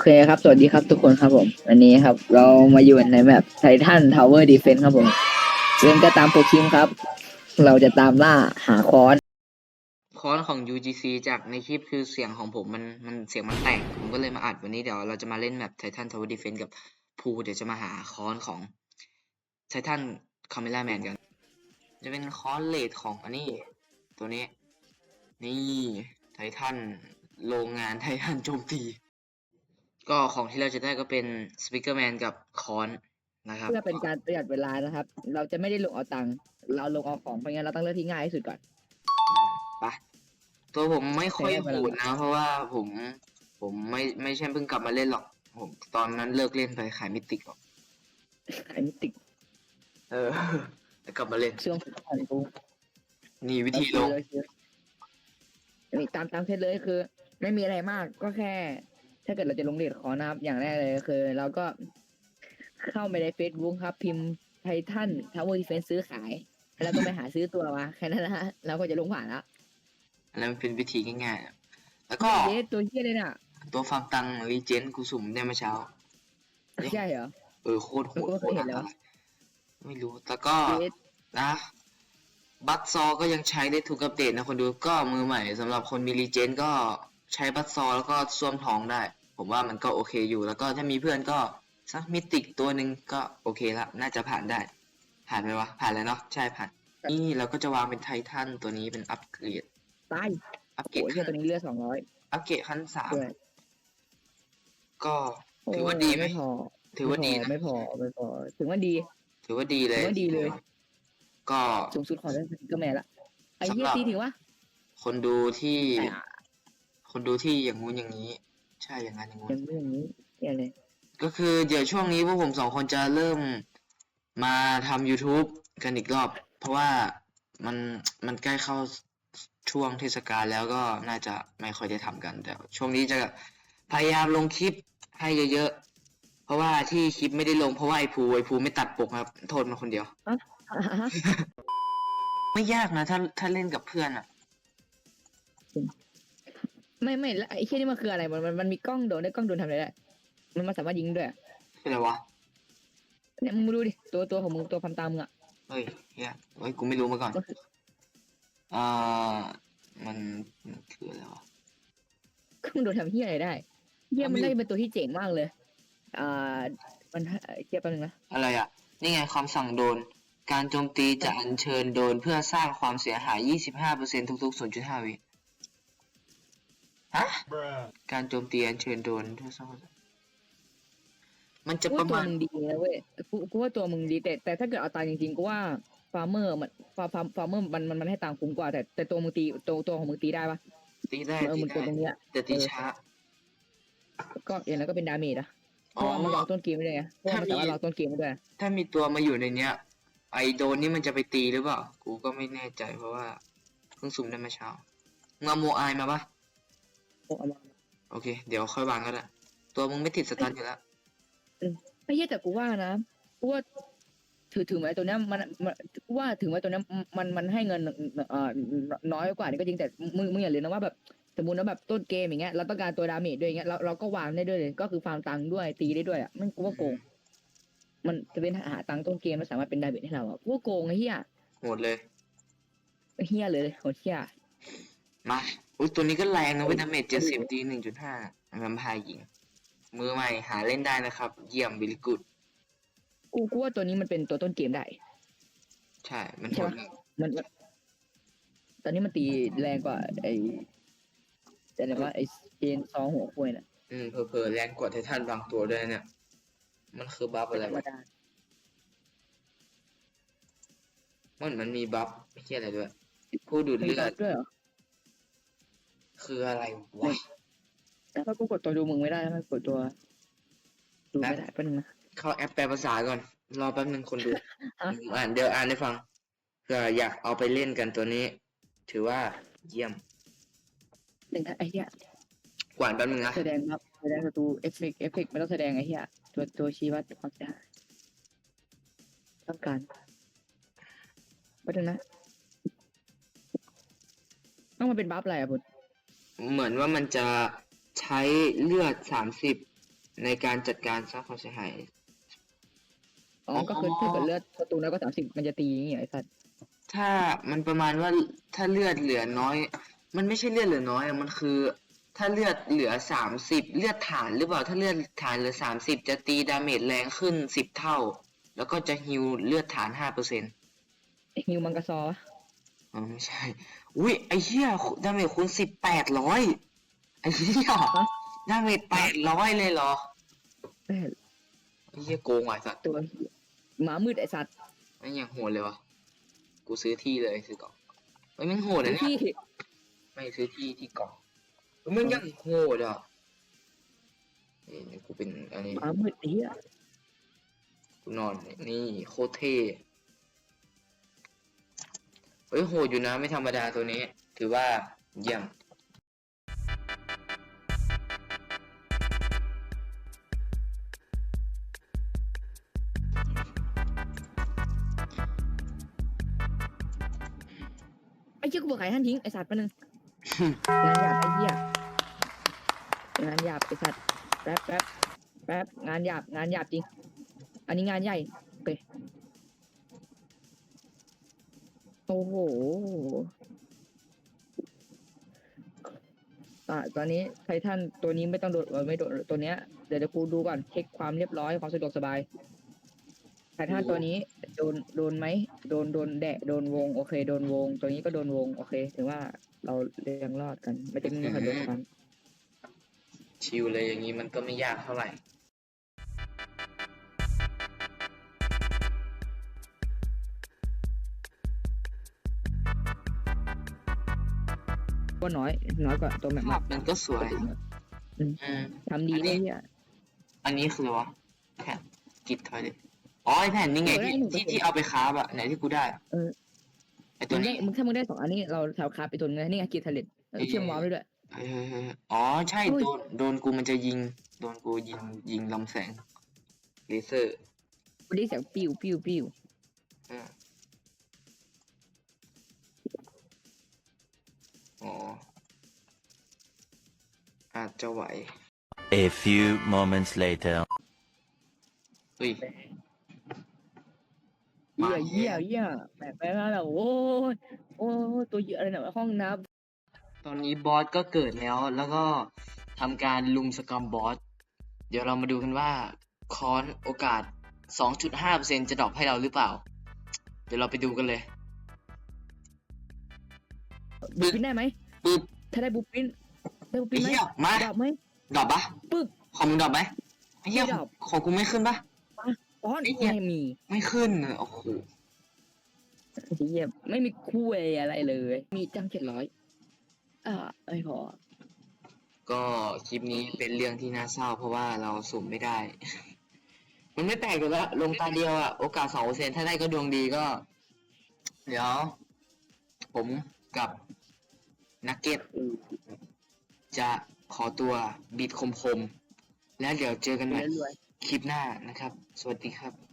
โอเคครับ สวัสดีครับทุกคนครับผม วันนี้ครับ เรามาอยู่ในแมปไททันทาวเวอร์ดีเฟนส์ครับผมเรื่องก็ตามโปรคิมครับ เราจะตามล่าหาคอนคอนของ UGC จากในคลิปคือเสียงของผมมันมันเสียงมันแตก ผมก็เลยมาอัดวันนี้เดี๋ยวเราจะมาเล่นแมป Titan Tower Defense กับภูเดี๋ยวจะมาหาคอนของ Titan Camera Man กัน จะเป็นคอนเลดของอันนี้ ตัวนี้ นี่ไททันโรงงานไททันโจมตี ก็ของที่เราจะได้ก็เป็น Speaker Man กับคอนนะครับ เพื่อเป็นการประหยัดเวลานะครับ เราจะไม่ได้ลงเอาตังค์เราลงเอาของเพราะงั้นเราต้องเลือกที่ง่ายที่สุดก่อน ไปตัวผมไม่ค่อยใช้เวลาโหดนะ เพราะว่าผมผมไม่ไม่ใช่เพิ่งกลับมาเล่นหรอก ผม ตอนนั้นเลิกเล่นไปขายมิติกหรอกอันนี้ติดเออแต่กลับมาเล่นช่วงสุดท้ายของกูนี่วิธีลงเลยคือนี่ตามตามเซตเลยคือ ไม่มีอะไรมากก็แค่ ถ้าเกิดเราจะลงเรียนคอร์สนะครับ อย่างแรกเลยคือ เราก็เข้าไปใน Facebook ครับ พิมพ์ไททันทาวเวอร์ดีเฟนซื้อขาย แล้วก็ไปหาซื้อตัวมาแค่นั้นนะฮะเราก็จะลงผ่านแล้วอันนั้นเป็นวิธีง่ายๆอะแล้วก็เดสตัวเฮียเลยน่ะ ตัวฟาร์มตังรีเจนกูสุ่มได้เมื่อเช้า ใช่เหรอ เออโคตรโหดเออโคเคยตรเห็นแล้วอะไรไม่รู้แต่ก็เดสนะบัตซอก็ยังใช้ได้ทุกอัปเดตนะคนดูก็มือใหม่สำหรับคนมีรีเจนก็ใช้บัตซอแล้วก็ซ่วมทองได้ ผมว่ามันก็โอเคอยู่ แล้วก็ถ้ามีเพื่อนก็สักมิติกตัวหนึ่งก็โอเคละน่าจะผ่านได้ ผ่านไหมวะ ผ่านแล้วเนาะใช่ผ่าน นี่เราก็จะวางเป็นไททันตัวนี้เป็นอัปเกรดตายอัปเกรโอ้ดยเฮียตัวนี้เลือดสองร้อยอัปเกรดขั้นสามด้วยก็ถือว่าดีไหมไม่พอถือว่าดีนะ ไม่พอไม่พอ ถึงว่าดี ถือว่าดีเลยถือว่าดีเลย ก็ สูงสุดของเล่นก็แม่ละไอ้เฮียสำหรับ ตีถึงวะ คนดูที่ แต่ คนดูที่อย่างงู้นอย่างนี้ ใช่อย่างนั้นอย่างงู้ยันงไม่อย่างนี้เนี่ยเลยก็คือเดี๋ยวช่วงนี้พวกผมสองคนจะเริ่มมาทำ YouTube กันอีกรอบ เพราะว่ามันมันใกล้เข้าช่วงเทศกาลแล้วก็น่าจะไม่ค่อยได้ทำกันแต่ช่วงนี้จะพยายามลงคลิปให้เยอะๆ เพราะว่าที่คลิปไม่ได้ลงเพราะว่าไอ้ภูไอ้ภูไม่ตัดปกครับโทษมาคนเดียว อะฮะไม่ยากนะถ้าถ้าเล่นกับเพื่อนอะ ไม่ไม่แล้วไอ้เฮียนี่มันคืออะไรมันมันมันมีกล้องโดรนได้กล้องโดรนทำอะไรได้มันมันสามารถยิงด้วยอะคืออะไรวะ เนี่ยมึงดูดิตัวตัวของมึงตัวพันตามมึงอะเฮ้ยเฮียเฮ้ย กูไม่รู้มาก่อน มันคืออ่า มันมันคืออะไรวะ กล้องโดรนทำเฮียอะไรได้เฮียมันมันไม่ได้เป็นตัวที่เจ๋งมากเลย อ่า มันเฮียแป๊บนึงนะอะไรอะ นี่ไงคำสั่งโดน การโจมตีจะอัญเชิญโดนเพื่อสร้างความเสียหาย 25%ทุกๆ 0.5 วิ ฮะ การโจมตีอัญเชิญโดนเพื่อสร้างความมันจะกูปว่าระตัวมาณมึงดีนะเว้ยกูกูว่าตัวมึงดีแต่แต่ถ้าเกิดเอาตามจริงๆกูว่าฟาร์เมอร์มันฟาร์ฟาร์ฟาร์เมอร์มันมันมันให้ตังค์คุ้มกว่า แต่แต่ตัวมึงตีตัวตัวของมึงตีได้ปะตีได้เออตีมึงตัวได้ตรงเนี้ยแต่ตีเออช้า ก็อย่างนั้นก็เป็นดาเมจอะเพอ๋อราะว่ามันรอต้นเกมไม่ได้ไงเพราะว่ามันถ้าสามี มารถรอต้นเกมไม่ได้ถ้ามีตัวมาอยู่ในเนี้ย ไอโดนนี่มันจะไปตีหรือเปล่า กูก็ไม่แน่ใจเพราะว่าเพิ่งสุ่มได้เมื่อเช้ามึงเอาโมไอายมาปะ เอามาโอเค เดี๋ยวค่อยวางก็ได้ตัวมึงไม่ติดสตันอยู่แล้วไม่ใช่แต่กูว่านะกูว่าถือถือไหมตัวเนี้ยมันมันกูว่าถึงแม้ตัวเนี้ยมันมันให้เงินเอ่อน้อยกว่านี่ก็จริงแต่มึงมึงอย่าลืมนะว่าแบบสมมตินะแบบต้นเกมอย่างเงี้ยเราต้องการตัวดาเมจด้วยอย่างเงี้ยเราเราก็วางได้ด้วยเลยก็คือฟาร์มตังค์ด้วยตีได้ด้วยอะมันกูว่าโกง มันจะเป็นหาตังค์ต้นเกมมันสามารถเป็นดาเมจให้เราอะกูว่าโกงไอ้เหี้ยหมดเลยเหี้ยเลยโหดเหี้ยมา อุ้ยตัวนี้ก็แรงนะเว้ยดาเมจเจ็ดสิบดีหนึ่งจุดห้าแวมไพร์หญิง มือใหม่หาเล่นได้นะครับ เยี่ยมบิลกุดกูกูว่าตัวนี้มันเป็นตัวต้นเกมได้ ใช่ มันใช่โหปะดมันมันตอนนี้มันตีแรงกว่า ไอ้แต่ไหนว่าไอ้เจนซองหัวควยน่ะอืมเพอๆแรงกว่าไททันบางตัวด้วยเนี่ย มันคือบัฟอะไรธรรมวะดามันมันมีบัฟเฮียอะไรด้วย ผู้ดูดมีเลืบัอดฟด้วยเหรอ คืออะไรวะแต่ถ้ากูกดตัวดูมึงไม่ได้แล้วมันกดตัว ดูไม่ได้แป๊บนึงนะ เข้าแอปแปลภาษาก่อน รอแป๊บนึงคนดูอะผมอ่านเดี๋ยวอ่านให้ฟังเผื่ออยากเอาไปเล่นกันตัวนี้ ถือว่าเยี่ยมหนึ่งนะไอ้เหี้ยกวานแป๊บนึงนะแสดงครับแสดงศัตรูเอฟเฟกต์เอฟเฟกต์ไม่ต้องแสดงไอ้เหี้ยตัวตัวชี้วัดความเสียหายต้องการแป๊บนึงนะต้องมาเป็นบัฟอะไรอะพุทธ เหมือนว่ามันจะใช้เลือดสามสิบในการจัดการสร้างความเสียหาย อ๋อ ก็คือถ้าเกิดเลือดศัตรูน้อยกว่าสามสิบมันจะตีอย่างเงี้ยไอ้สัตว์ถ้ามันประมาณว่าถ้าเลือดเหลือน้อย มันไม่ใช่เลือดเหลือน้อยอะมันคือ ถ้าเลือดเหลือสามสิบเลือดฐานหรือเปล่าถ้าเลือดฐานเหลือสามสิบจะตีดาเมจแรงขึ้นสิบเท่า แล้วก็จะฮิวเลือดฐานห้าเปอร์เซ็นต์ฮิวมังกรซอวะ อ๋อไม่ใช่ อุ้ยไอ้เหี้ยดาเมจคูณสิบแปดร้อยไอ้เหี้ยดาเมจแปดร้อยเลยเหรอแม่ไอ้เหี้ยโกงว่ะไอ้สัตว์ตัวเหี้ยหมามืดไอ้สัตว์ไม่งยังโหดเลยวะกูซื้อที่เลยซื้อเกาะเฮ้ยมันโหดนะเนี่ยที่ไม่ซื้อที่ที่เกาะเฮ้ยมันยังโหดอะเอ้ยเดี๋ยวกูเป็นอันนี้หมามืดไอ้เหี้ยกูนอนนี่โคตรเท่ เฮ้ยโหดอยู่นะไม่ธรรมดาตัวนี้ ถือว่าเยี่ยมไอ้เหี้ยกูบอกขายท่านทิ้งไอ้สัตว์แป๊บนึง งานหยาบไอ้เหี้ยงานหยาบไอ้สัตว์แป๊บแป๊บแป๊บงานหยาบงานหยาบจริง อันนี้งานใหญ่ โอ้โหอะตอนนี้ไททันตัวนี้ไม่ต้องโดดเออไม่โดดตัวเนี้ยเดี๋ยวเดี๋ยวกูดูก่อนเช็คความเรียบร้อยความสะดวกสบายไททันตัวนี้โดนโดนไหมโดนโดนแดะโดนวง โอเค โดนวง ตัวนี้ก็โดนวง โอเค ถือว่าเราเรียงรอดกัน ไม่ได้มีใครโดนกันชิลเลยอย่างนี้มันก็ไม่ยากเท่าไหร่ ก็น้อย น้อยกว่าตัวแมปภาพมันก็สวยอืมอืม ทำดีอันนี้นะเนี่ย อันนี้คืออะไรวะแผ่นกิดถอยเลยอ๋อไอแผ่นนี่ไงเออได้ที่หนึ่งเปอร์ที่เซ็นต์ที่เอาไปค้าบอะไหนที่กูได้เออ ไอตัวมึงได้นี้ มึงถ้ามึงได้สองอันนี้เราแถวคราฟไปตัวนึงนะนี่ไงกีทาเลตเชื่อมวาล์วได้ด้วย เฮ้ยเฮ้ยเฮ้ยอ๋อใช่อุ้ย โดนโดนกูมันจะยิง โดนกูยิงยิงลำแสงเลเซอร์ กูได้เสียงปิ้วปิ้วปิ้ว อ๋อ อาจจะไหว A few moments later. เฮ้ยเหี้ยมาเหี้ยเหี้ยแปลกไปแล้วโอ้ยโอ้ยตัวเหี้ยอะไรเนี่ยห้องน้ตอนนี้บอสก็เกิดแล้ว แล้วก็ทำการลุมสกรรมบอส เดี๋ยวเรามาดูกันว่า คอนโอกาส 2.5%จะดรอปให้เราหรือเปล่า เดี๋ยวเราไปดูกันเลยำ บูปินได้ไหมปึ๊บ ถ้าได้บูปินได้บูปิไอ้นไหมเหี้ยมาดรอปไหมดรอปปะปึ๊บ ของมึงดรอปไหมไอ้เหี้ยไม่ดรอป ของกูไม่ขึ้นปะ ป้อนไอ้เหี้ย ไม่มีไม่ขึ้นอะโอ้โหเหี้ยไม่มีคู่อะไรเลย มีจังเจ็ดร้อยอ่าไม่พอก็คลิปนี้เป็นเรื่องที่น่าเศร้า เพราะว่าเราสุ่มไม่ได้ มันไม่แปลกอยู่แล้วลงตาเดียวอะโอกาสสองเปอร์เซ็นถ้าได้ก็ดวงดีก็ เดี๋ยว ผมกับ นักเก็ตจะขอตัวบิดคมๆ แล้วเดี๋ยวเจอกันใหม่รวยคลิปหน้านะครับ สวัสดีครับ